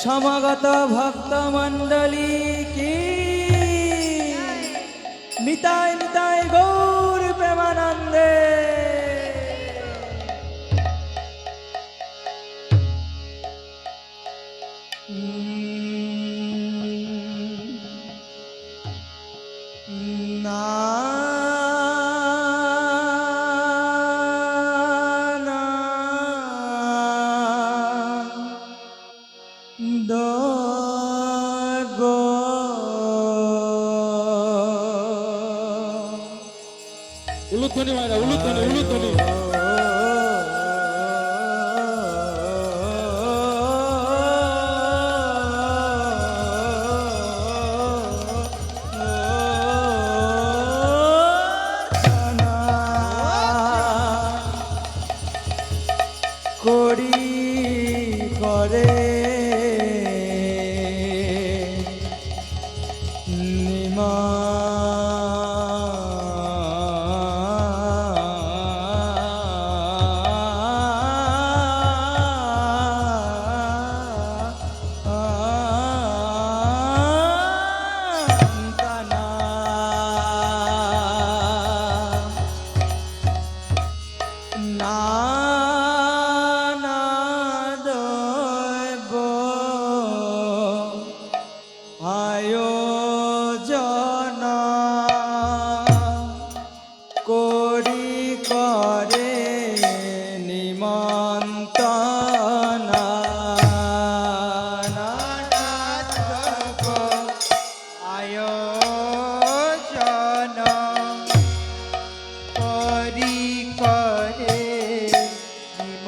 সমাগত ভক্তমণ্ডলী কি নিতাই নিতাই গৌর প্রেমানন্দে উলুধ্বনি হয় উলুধ্বনি উলুধ্বনি করে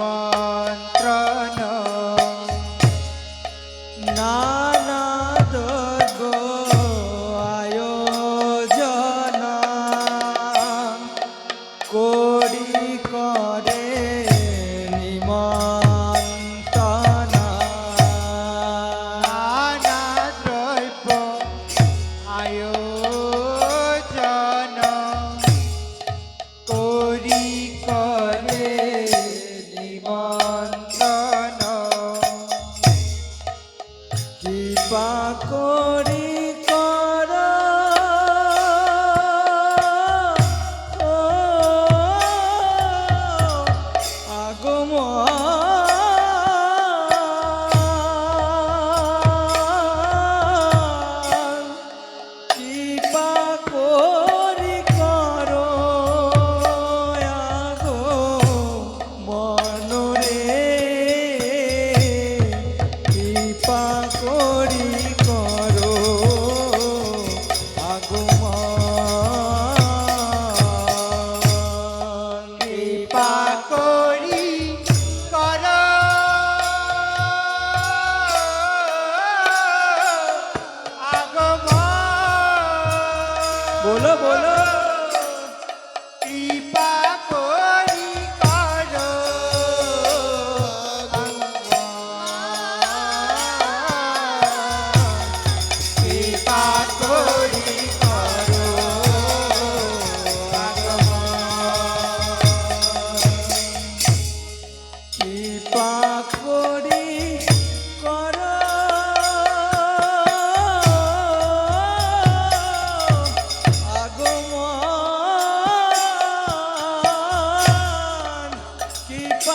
Namah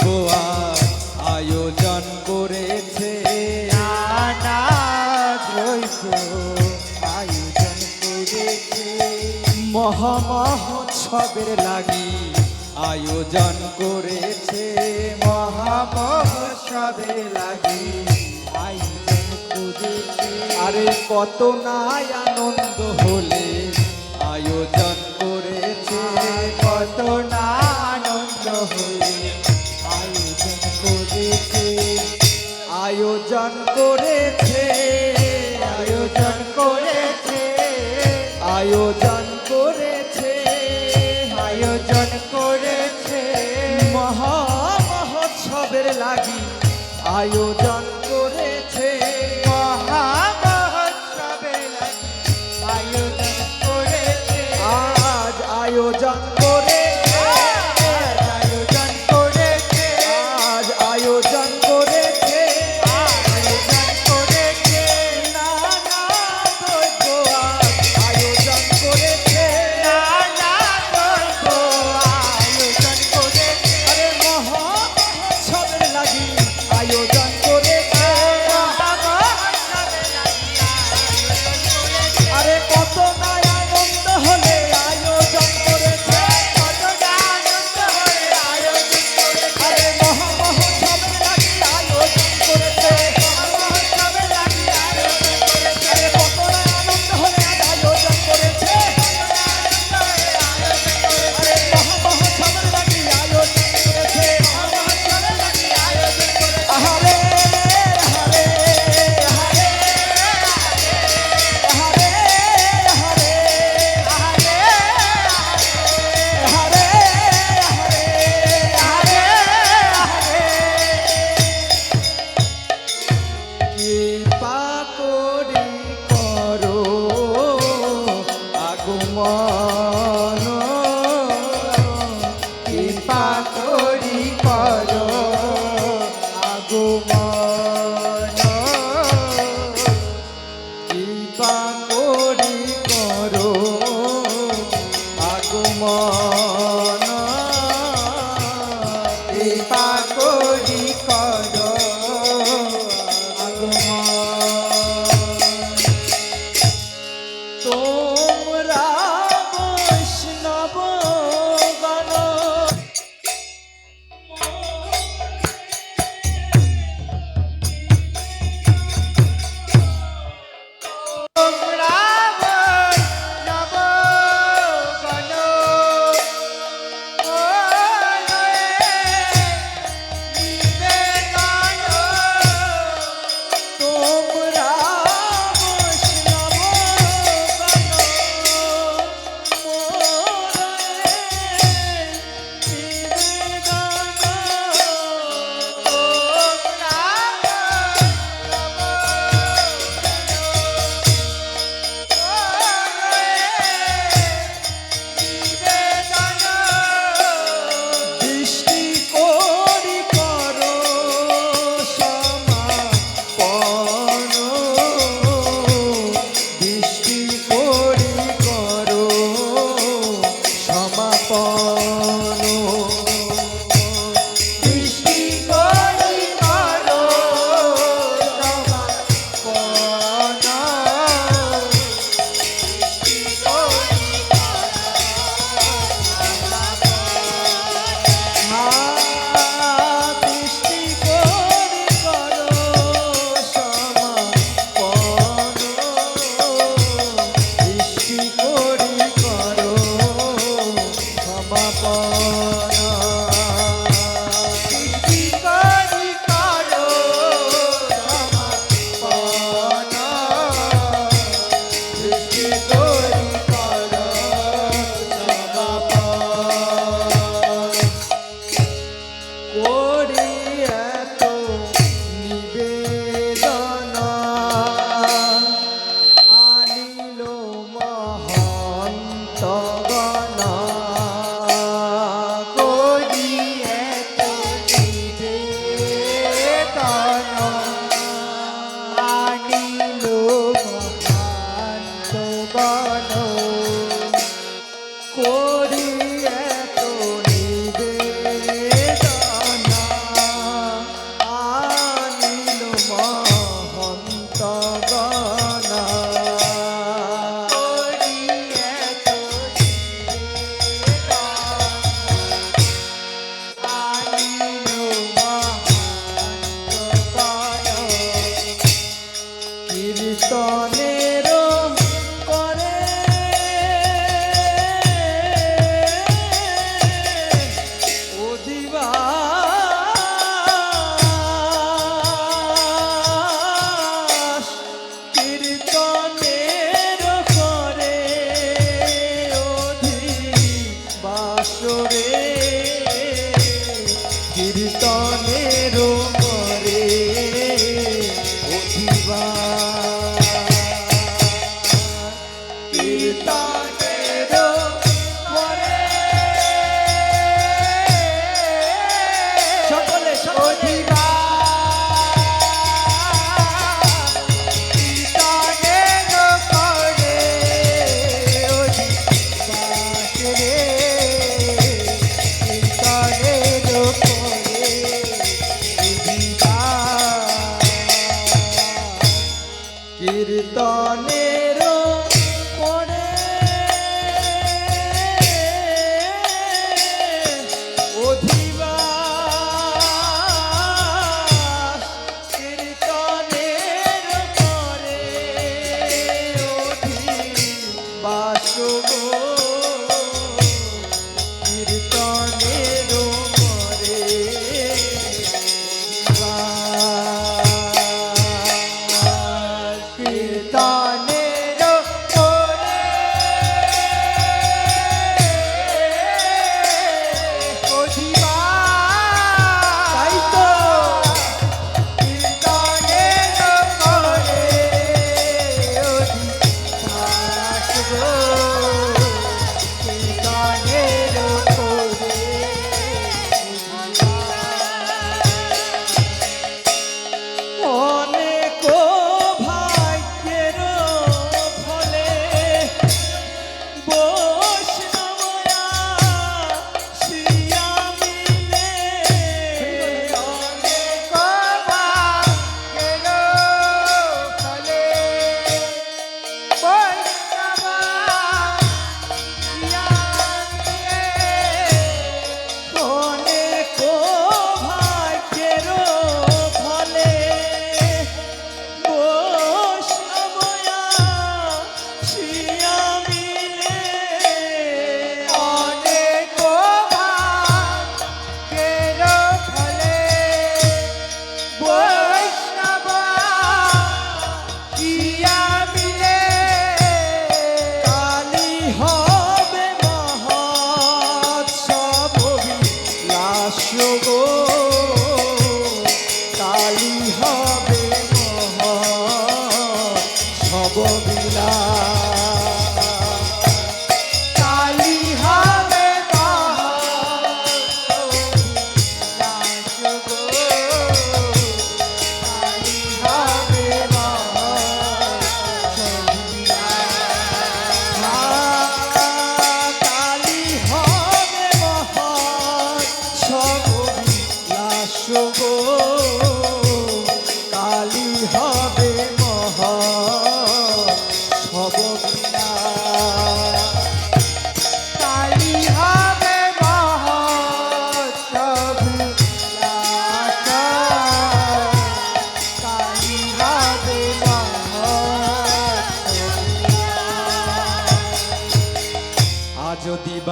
খোয়া আয়োজন করেছে। আয়োজন করেছে। মহামহোৎসবের লাগি আয়োজন করেছে। মহামহোৎসবের লাগি আয়োজন করেছে। আরে কত নাই আনন্দ হলে আয়োজন করেছে। কত না আনন্দ হলে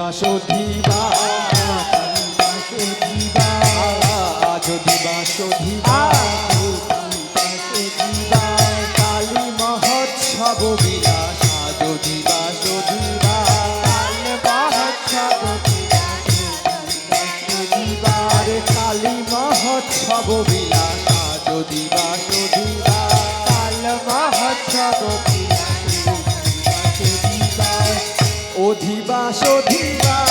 বাসধিবা যদি বাসধিবা কালী মহোৎসব বিলাস যদি বাসধিবা মহোৎসব কালী মহোৎসব বিলাস যদি বা শোধিবা শোধিবা